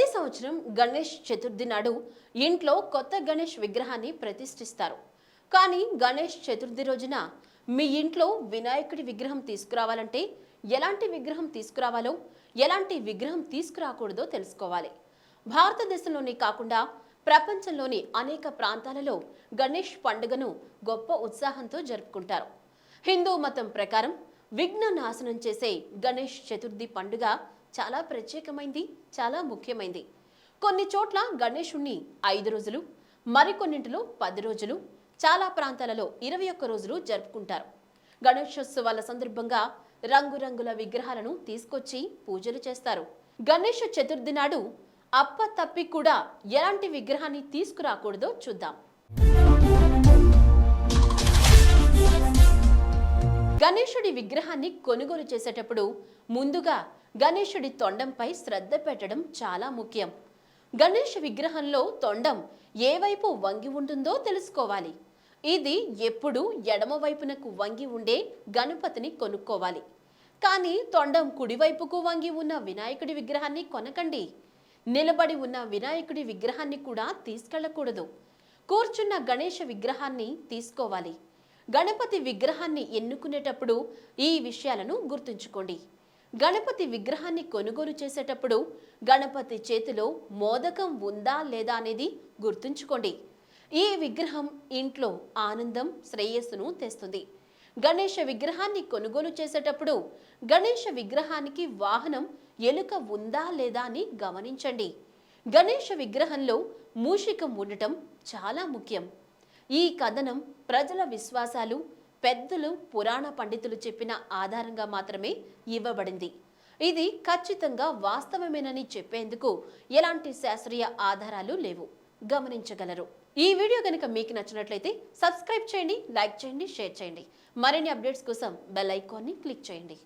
ప్రతి సంవత్సరం గణేష్ చతుర్థి నాడు ఇంట్లో కొత్త గణేష్ విగ్రహాన్ని ప్రతిష్ఠిస్తారు. కానీ గణేష్ చతుర్థి రోజున మీ ఇంట్లో వినాయకుడి విగ్రహం తీసుకురావాలంటే ఎలాంటి విగ్రహం తీసుకురావాలో ఎలాంటి విగ్రహం తీసుకురాకూడదో తెలుసుకోవాలి. భారతదేశంలోనే కాకుండా ప్రపంచంలోని అనేక ప్రాంతాలలో గణేష్ పండుగను గొప్ప ఉత్సాహంతో జరుపుకుంటారు. హిందూ మతం ప్రకారం విఘ్న నాశనం చేసే గణేష్ చతుర్థి పండుగ చాలా ప్రత్యేకమైంది చాలా ముఖ్యమైంది. కొన్ని చోట్ల గణేషుణ్ణి ఐదు రోజులు మరికొన్నింటిలో పది రోజులు చాలా ప్రాంతాలలో ఇరవై ఒక్క రోజులు జరుపుకుంటారు. గణేశోత్సవాల సందర్భంగా రంగురంగుల విగ్రహాలను తీసుకొచ్చి పూజలు చేస్తారు. గణేష చతుర్థి నాడు అప్ప తప్పి కూడా ఎలాంటి విగ్రహాన్ని తీసుకురాకూడదో చూద్దాం. గణేశుడి విగ్రహాన్ని కొనుగోలు చేసేటప్పుడు ముందుగా గణేశుడి తొండంపై శ్రద్ధ పెట్టడం చాలా ముఖ్యం. గణేష్ విగ్రహంలో తొండం ఏ వైపు వంగి ఉంటుందో తెలుసుకోవాలి. ఇది ఎప్పుడు ఎడమవైపునకు వంగి ఉండే గణపతిని కొనుక్కోవాలి. కానీ తొండం కుడివైపుకు వంగి ఉన్న వినాయకుడి విగ్రహాన్ని కొనకండి. నిలబడి ఉన్న వినాయకుడి విగ్రహాన్ని కూడా తీసుకెళ్ళకూడదు కూర్చున్న గణేష విగ్రహాన్ని తీసుకోవాలి. గణపతి విగ్రహాన్ని ఎన్నుకునేటప్పుడు ఈ విషయాలను గుర్తుంచుకోండి. గణపతి విగ్రహాన్ని కొనుగోలు చేసేటప్పుడు గణపతి చేతిలో మోదకం ఉందా లేదా అనేది గుర్తుంచుకోండి. ఈ విగ్రహం ఇంట్లో ఆనందం శ్రేయస్సును తెస్తుంది. గణేష విగ్రహాన్ని కొనుగోలు చేసేటప్పుడు గణేష విగ్రహానికి వాహనం ఎలుక ఉందా లేదా అని గమనించండి. గణేష విగ్రహంలో మూషికం ఉండటం చాలా ముఖ్యం. ఈ కథనం ప్రజల విశ్వాసాలు పెద్దలు పురాణ పండితులు చెప్పిన ఆధారంగా మాత్రమే ఇవ్వబడింది. ఇది ఖచ్చితంగా వాస్తవమేనని చెప్పేందుకు ఎలాంటి శాస్త్రీయ ఆధారాలు లేవు. గమనించగలరు. ఈ వీడియో కనుక మీకు నచ్చినట్లయితే సబ్స్క్రైబ్ చేయండి లైక్ చేయండి షేర్ చేయండి. మరిన్ని అప్డేట్స్ కోసం బెల్ ఐకాన్ని క్లిక్ చేయండి.